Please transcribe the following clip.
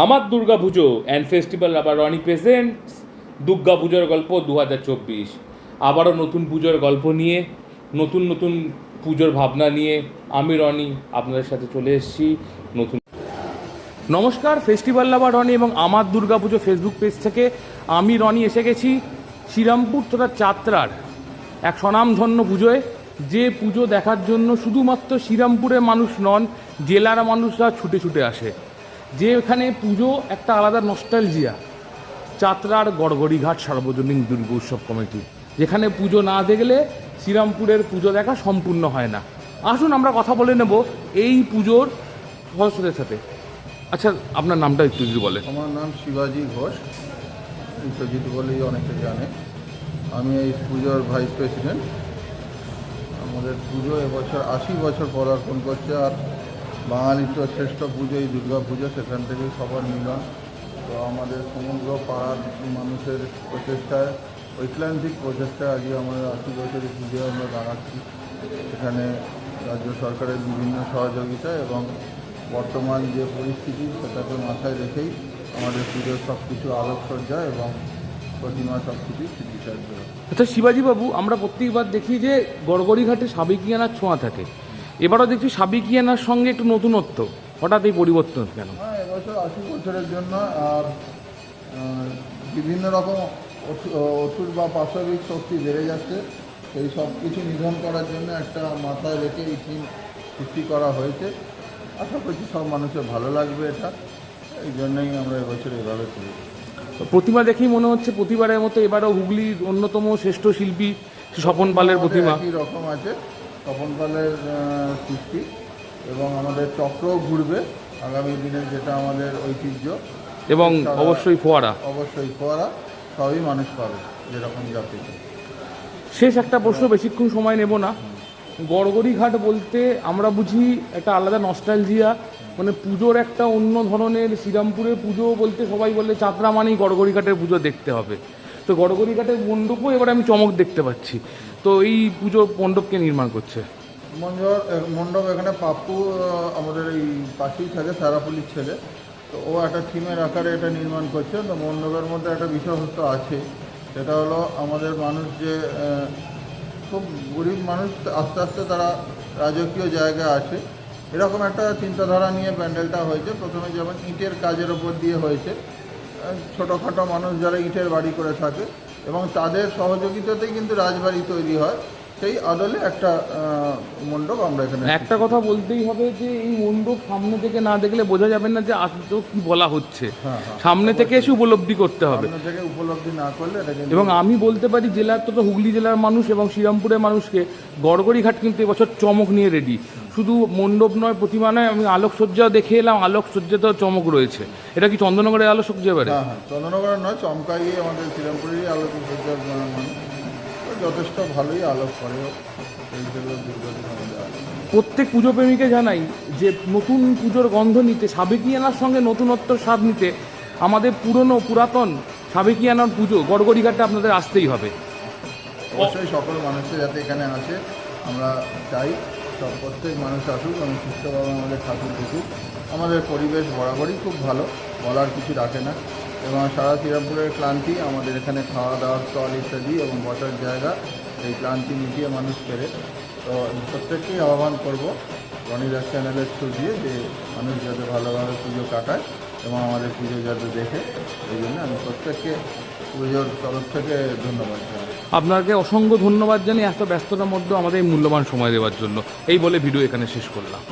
আমার দুর্গা পুজো and festival আবার Roni presents Durga পুজোর গল্প দু হাজার চব্বিশ। আবারও নতুন পুজোর গল্প নিয়ে, নতুন নতুন পুজোর ভাবনা নিয়ে আমি রনি আপনাদের সাথে চলে এসেছি, নতুন নমস্কার ফেস্টিভ্যাল লাভার রনি এবং আমার দুর্গা পুজো ফেসবুক পেজ থেকে আমি রনি এসে গেছি শ্রীরামপুর তথা চাত্রার এক স্বনামধন্য পুজোয়। যে পুজো দেখার জন্য শুধুমাত্র শ্রীরামপুরের মানুষ নন, জেলার মানুষরা ছুটে ছুটে আসে। যে এখানে পুজো একটা আলাদা নস্টালজিয়া চাতরার গড়গড়িঘাট সার্বজনীন দুর্গা উৎসব কমিটি। যেখানে পুজো না দেখলে শ্রীরামপুরের পুজো দেখা সম্পূর্ণ হয় না। আসুন আমরা কথা বলে নেব এই পুজোর সদস্যদের সাথে। আচ্ছা আপনার নামটা একটু যদি বলেন। আমার নাম শিবাজি ঘোষ। বিশ্বজিৎ বলেই অনেকে জানে। আমি এই পুজোর ভাইস প্রেসিডেন্ট আমাদের পুজো এবছর আশি বছর পদার্পণ করছে, আর বাঙালির তো শ্রেষ্ঠ পুজো, এই দুর্গা পুজো, সেখান থেকেই সবার মিলন। তো আমাদের সমগ্র পাড়ার মানুষের প্রচেষ্টায় ঐক্লান্তিক প্রচেষ্টায় আজকে আমাদের আশি বছরের পুজো আমরা দাঁড়াচ্ছি। এখানে রাজ্য সরকারের বিভিন্ন সহযোগিতা এবং বর্তমান যে পরিস্থিতি, সেটাকে মাথায় রেখেই আমাদের পুজোর সব কিছু আলোকসজ্জা এবং প্রতিমা সব কিছুই আচ্ছা শিবাজীবাবু, আমরা প্রত্যেকবার দেখি যে গড়গড়িঘাটে সাবেকিয়ানার ছোঁয়া থাকে। এবারও দেখছি সাবেকিয়ানার সঙ্গে একটু নতুনত্ব। হঠাৎ এই পরিবর্তন কেন? হ্যাঁ এবছর আশি বছরের জন্য আর বিভিন্ন রকম ওষুধ বা পাশবিক শক্তি বেড়ে যাচ্ছে। সেই সব কিছু নিধন করার জন্য একটা মাথায় রেখে এই থিম সৃষ্টি করা হয়েছে। আশা করছি সব মানুষের ভালো লাগবে এটা। এই জন্যই আমরা এবছর এভাবে করি। প্রতিমা দেখেই মনে হচ্ছে প্রতিবারের মতো এবারও হুগলির অন্যতম শ্রেষ্ঠ শিল্পী স্বপন পালের প্রতিমা। রকম আছে। তপন পালের আহ, সৃষ্টি এবং আমাদের চক্র ঘুরবে আগামী দিনে যেটা আমাদের ঐতিহ্য। এবং অবশ্যই ফোয়ারা। অবশ্যই ফোয়ারা সবই মানুষ পাবে যেরকম যা শেষ একটা প্রশ্ন বেশিক্ষণ সময় নেব না। গড়গড়িঘাট বলতে আমরা বুঝি একটা আলাদা নস্টালজিয়া মানে পুজোর একটা অন্য ধরনের শ্রীরামপুরের পুজো বলতে সবাই বলে চাতরা মানেই গড়গড়িঘাটের পুজো দেখতে হবে। তো গড়গড়িঘাটের মণ্ডপও এবার আমি চমক দেখতে পাচ্ছি। তো এই পুজো মণ্ডপকে নির্মাণ করছে? মণ্ডপ এখানে পাপ্পু আমাদের এই পাশেই থাকে সারাপুলির ছেলে। তো ও একটা থিমের আকারে এটা নির্মাণ করছে। তো মণ্ডপের মধ্যে একটা বিষয়বস্তু আছে। সেটা হলো আমাদের মানুষ যে খুব গরিব মানুষ, আস্তে আস্তে তারা রাজকীয় জায়গায় আছে। এরকম একটা চিন্তাধারা নিয়ে প্যান্ডেলটা হয়েছে। প্রথমে যেমন ইটের কাজের ওপর দিয়ে হয়েছে। ছোটোখাটো মানুষ যারা ইটের বাড়ি করে থাকে এবং তাদের সহযোগিতাতেই কিন্তু রাজবাড়ি তৈরি হয়। সেই আদলে একটা মণ্ডপ আমরা এখানে একটা কথা বলতেই হবে যে এই মণ্ডপ সামনে থেকে না দেখলে বোঝা যাবে না যে আদৌ কি বলা হচ্ছে। হ্যাঁ, হ্যাঁ। সামনে থেকে এসে উপলব্ধি করতে হবে। থেকে উপলব্ধি না করলে এবং আমি বলতে পারি জেলার তো হুগলি জেলার মানুষ এবং শ্রীরামপুরের মানুষকে গড়গড়িঘাট কিন্তু এবছর চমক নিয়ে রেডি শুধু মণ্ডপ নয় প্রতিমা নয় আমি আলোকসজ্জাও দেখে এলাম আলোকসজ্জাতেও চমক রয়েছে। এটা কি চন্দননগরের আলোকসজ্জা এবারে? হ্যাঁ হ্যাঁ চন্দননগরের নয় চমকাই আমাদের শ্রীরামপুরেরই আলোক সজ্জার মানুষ তো যথেষ্ট ভালোই আলোক করে এই আমাদের প্রত্যেক পুজো প্রেমীকে জানাই যে নতুন পুজোর গন্ধ নিতে সাবেকিয়ানার সঙ্গে নতুনত্ব স্বাদ নিতে আমাদের পুরনো পুরাতন সাবেকিয়ানার পুজো গড়গড়িঘাটে আপনাদের আসতেই হবে। অবশ্যই সকল মানুষের যাতে এখানে আসে আমরা চাই সব প্রত্যেক মানুষ আসুক এবং সুস্থভাবে আমাদের ঠাকুর দেখুক। আমাদের পরিবেশ বরাবরই খুব ভালো বলার কিছু রাখে না। এবং সারা শ্রীরামপুরের ক্লান্তি, আমাদের এখানে খাওয়া দাওয়ার স্টল ইত্যাদি এবং বসার জায়গা, এই ক্লান্তি মিটিয়ে মানুষ ফেরে। তো প্রত্যেককেই আহ্বান করব রনিদাস চ্যানেলের থ্রু দিয়ে যে মানুষ যাতে ভালোভাবে পুজো কাটায় এবং আমাদের পুজো যাতে দেখে। এই জন্য আমি প্রত্যেককে পুজোর তরফ থেকে ধন্যবাদ জানাই। আপনাকে অসংখ্য ধন্যবাদ জানিয়ে এত ব্যস্ততার মধ্যে আমাদের এই মূল্যবান সময় দেওয়ার জন্য। এই বলে ভিডিও এখানে শেষ করলাম।